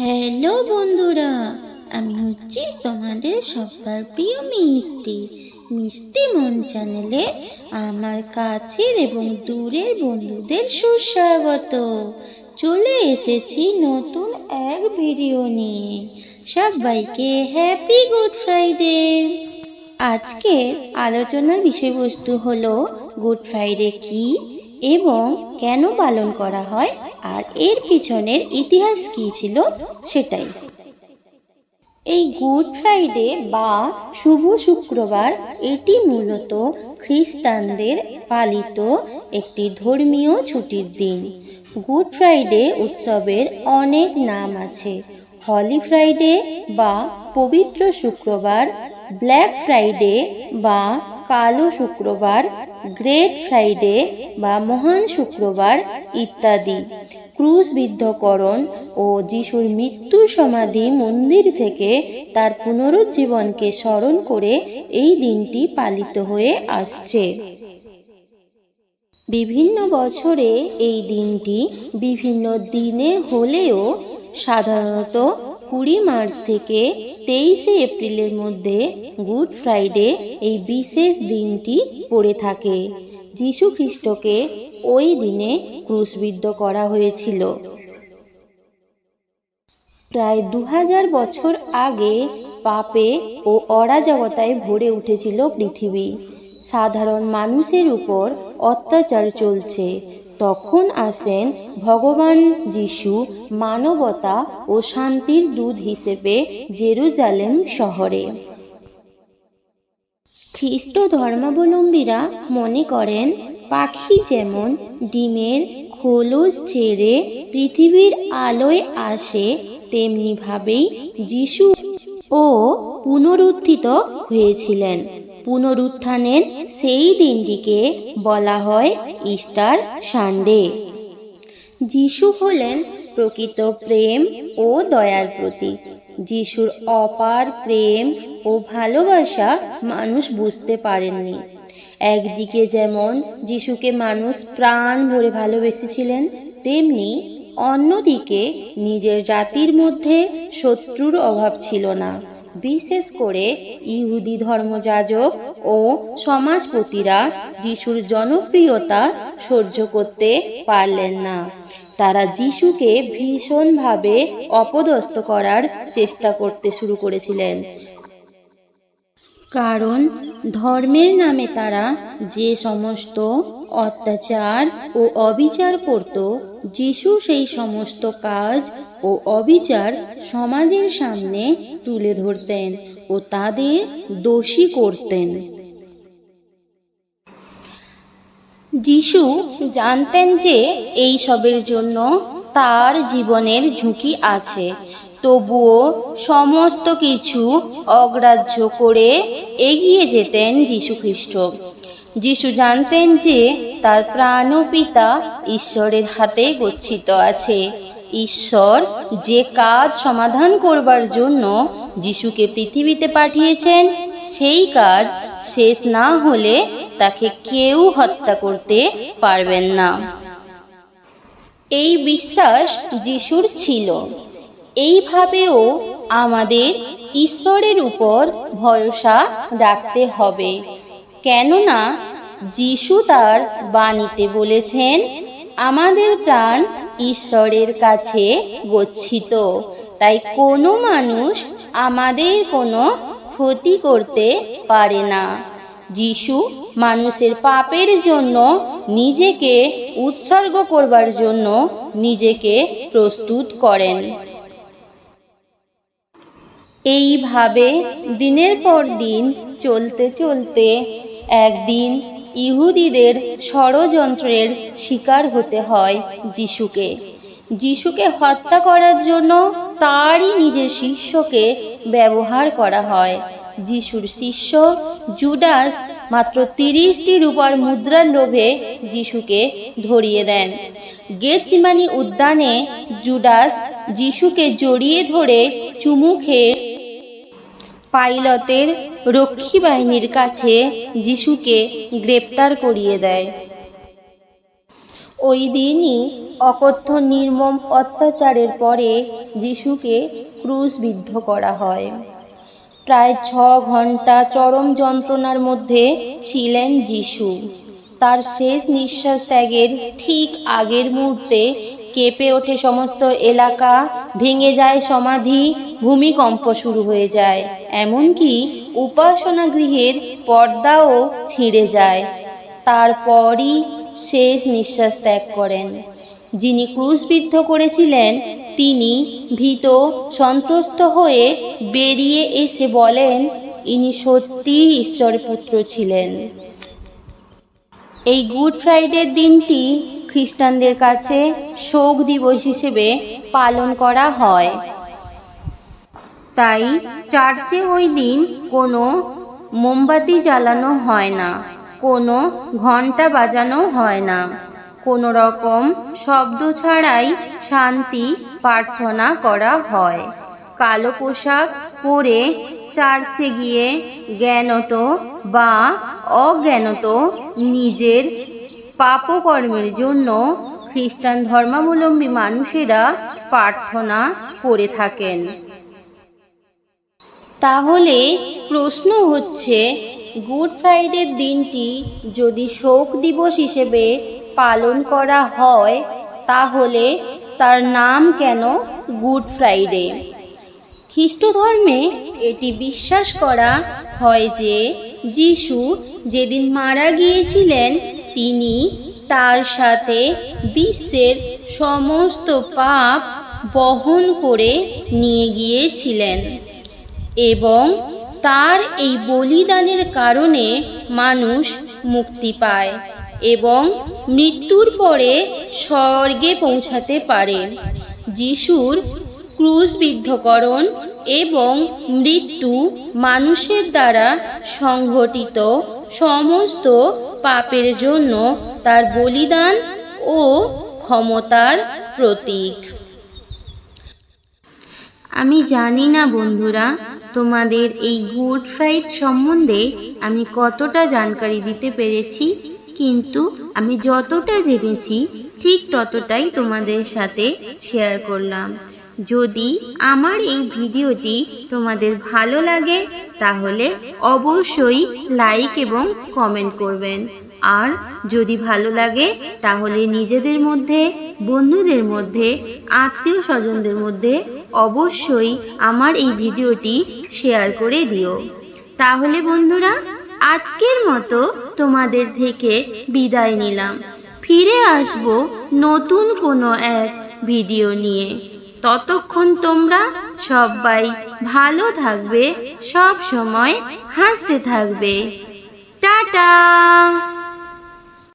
Hello বন্ধুরা, আমি হচ্ছি তোমাদের সবার প্রিয় মিষ্টি। মিষ্টি মন চ্যানেলে আমার কাছের এবং দূরের বন্ধুদের সুস্বাগত। চলে এসেছি নতুন এক ভিডিও নিয়ে। সবাইকে হ্যাপি গুড ফ্রাইডে আজকের আলোচনার বিষয়বস্তু হলো গুড ফ্রাইডে কি? এবং কেন পালন করা হয় আর এর পিছনের ইতিহাস কি ছিল সেটাই। এই গুড ফ্রাইডে বা শুভ শুক্রবার, এটি মূলত খ্রিস্টানদের পালিত একটি ধর্মীয় ছুটির দিন। গুড ফ্রাইডে উৎসবের অনেক নাম আছে। হলি ফ্রাইডে বা পবিত্র শুক্রবার, ব্ল্যাক ফ্রাইডে বা কালো শুক্রবার, গ্রেট ফ্রাইডে বা মহান শুক্রবার ইত্যাদি। ক্রুশবিদ্ধকরণ ও যিশুর মৃত্যুর সমাধি মন্দির থেকে তার পুনরুজ্জীবনকে স্মরণ করে এই দিনটি পালিত হয়ে আসছে। বিভিন্ন বছরে এই দিনটি বিভিন্ন দিনে হলেও সাধারণত কুড়ি মার্চ থেকে তেইশে এপ্রিলের মধ্যে গুড ফ্রাইডে এই বিশেষ দিনটি পড়ে থাকে। যীশু খ্রিস্টকে ওই দিনে ক্রুশবিদ্ধ করা হয়েছিল। প্রায় দু হাজার বছর আগে পাপে ও অরাজকতায় ভরে উঠেছিল পৃথিবী। সাধারণ মানুষের উপর অত্যাচার চলছে। তখন আসেন ভগবান যিশু মানবতা ও শান্তির দূত হিসেবে জেরুজালেম শহরে। খ্রিস্ট ধর্মাবলম্বীরা মনে করেন, পাখি যেমন ডিমের খোলস ছেড়ে পৃথিবীর আলোয় আসে, তেমনিভাবেই যিশু ও পুনরুত্থিত হয়েছিলেন। পুনরুত্থানের সেই দিনটিকে বলা হয় ইস্টার সানডে। যিশু হলেন প্রকৃত প্রেম ও দয়ার প্রতীক। যিশুর অপার প্রেম ও ভালোবাসা মানুষ বুঝতে পারেননি। একদিকে যেমন যিশুকে মানুষ প্রাণ ভরে ভালোবেসেছিলেন, তেমনি অন্যদিকে নিজের জাতির মধ্যে শত্রুর অভাব ছিল না। বিশেষ করে ইহুদি ধর্মযাজক ও সমাজপতিরা যিশুর জনপ্রিয়তা সহ্য করতে পারলেন না। তারা যিশুকে ভীষণভাবে অপদস্থ করার চেষ্টা করতে শুরু করেছিলেন। কারণ ধর্মের নামে তারা যে সমস্ত অত্যাচার ও অবিচার করত, যিশু সেই সমস্ত কাজ ও অবিচার সমাজের সামনে তুলে ধরতেন ও তাদের দোষী করতেন। যিশু জানতেন যে এই সবের জন্য তার জীবনের ঝুঁকি আছে। তবুও সমস্ত কিছু অগ্রাহ্য করে এগিয়ে যেতেন যীশু খ্রিস্ট যিশু জানতেন যে তার প্রাণ পিতা ঈশ্বরের হাতে গচ্ছিত আছে। ঈশ্বর যে কাজ সমাধান করবার জন্য যিশুকে পৃথিবীতে পাঠিয়েছেন, সেই কাজ শেষ না হলে তাকে কেউ হত্যা করতে পারবেন না। এই বিশ্বাস যিশুর ছিল। এইভাবেও আমাদের ঈশ্বরের উপর ভরসা রাখতে হবে। কেননা, যিশু তার বাণীতে বলেছেন, আমাদের প্রাণ ঈশ্বরের কাছে গচ্ছিত। তাই কোনো মানুষ আমাদের কোনো ক্ষতি করতে পারে না। যিশু মানুষের পাপের জন্য নিজেকে উৎসর্গ করবার জন্য নিজেকে প্রস্তুত করেন। এইভাবে দিনের পর দিন চলতে চলতে একদিন ইহুদিদের ষড়যন্ত্রের শিকার হতে হয় যিশুকে। যিশুকে হত্যা করার জন্য তারই নিজের শিষ্যকে ব্যবহার করা হয়। যিশুর শিষ্য জুডাস মাত্র তিরিশটি রূপার মুদ্রার লোভে যিশুকে ধরিয়ে দেন। গেতসিমানি উদ্যানে জুডাস যিশুকে জড়িয়ে ধরে চুমু খেয়ে পাইলতের রক্ষী বাহিনীর কাছে যিশুকে গ্রেপ্তার করিয়ে দেয়। ওই দিনই অকথ্য নির্মম অত্যাচারের পরে যিশুকে ক্রুশবিদ্ধ করা হয়। প্রায় ছ ঘণ্টা চরম যন্ত্রণার মধ্যে ছিলেন যিশু। তার শেষ নিঃশ্বাস ত্যাগের ঠিক আগের মুহূর্তে কেঁপে ওঠে সমস্ত এলাকা, ভেঙে যায় সমাধি, ভূমিকম্প শুরু হয়ে যায়। এমনকি উপাসনা গৃহের পর্দাও ছিঁড়ে যায়। তারপরই শেষ নিঃশ্বাস ত্যাগ করেন। যিনি ক্রুশবিদ্ধ করেছিলেন, তিনি ভীত, সন্ত্রস্ত হয়ে বেরিয়ে এসে বলেন, ইনি সত্যিই ঈশ্বরের পুত্র ছিলেন। এই গুড ফ্রাইডের দিনটি খ্রিস্টানদের কাছে শোক দিবস হিসেবে পালন করা হয়। তাই চার্চে ওই দিন কোনো মোমবাতি জ্বালানো হয় না, কোনো ঘণ্টা বাজানো হয় না। কোনো রকম শব্দ ছাড়াই শান্তি প্রার্থনা করা হয়। কালো পোশাক পরে চার্চে গিয়ে জ্ঞানত বা অজ্ঞানত নিজের পাপকর্মের জন্য খ্রিস্টান ধর্মাবলম্বী মানুষেরা প্রার্থনা করে থাকেন। তাহলে প্রশ্ন হচ্ছে, গুড ফ্রাইডের দিনটি যদি শোক দিবস হিসেবে পালন করা হয়, তাহলে তার নাম কেন গুড ফ্রাইডে? খ্রিস্ট ধর্মে এটি বিশ্বাস করা হয় যে, যিশু যেদিন মারা গিয়েছিলেন তিনি তার সাথে বিশ্বের সমস্ত পাপ বহন করে নিয়ে গিয়েছিলেন এবং তার এই বলিদানের কারণে মানুষ মুক্তি পায় এবং মৃত্যুর পরে স্বর্গে পৌঁছাতে পারে। যিশুর ক্রুশবিদ্ধকরণ এবং মৃত্যু মানুষের দ্বারা সংঘটিত সমস্ত পাপের জন্য তার বলিদান ও ক্ষমতার প্রতীক। আমি জানি না বন্ধুরা, তোমাদের এই গুড ফ্রাইড সম্বন্ধে আমি কতটা জানকারি দিতে পেরেছি, কিন্তু আমি যতটা জেনেছি, ঠিক ততটাই তোমাদের সাথে শেয়ার করলাম। যদি আমার এই ভিডিওটি তোমাদের ভালো লাগে, তাহলে অবশ্যই লাইক এবং কমেন্ট করবেন। আর যদি ভালো লাগে, তাহলে নিজেদের মধ্যে, বন্ধুদের মধ্যে আত্মীয় স্বজনদের মধ্যে অবশ্যই আমার এই ভিডিওটি শেয়ার করে দিও। তাহলে বন্ধুরা, আজকের মতো তোমাদের থেকে বিদায় নিলাম। ফিরে আসব নতুন কোনো এক ভিডিও নিয়ে। ততক্ষণ তোমরা সবাই ভালো থাকবে সব সময় হাসতে থাকবে। টাটা!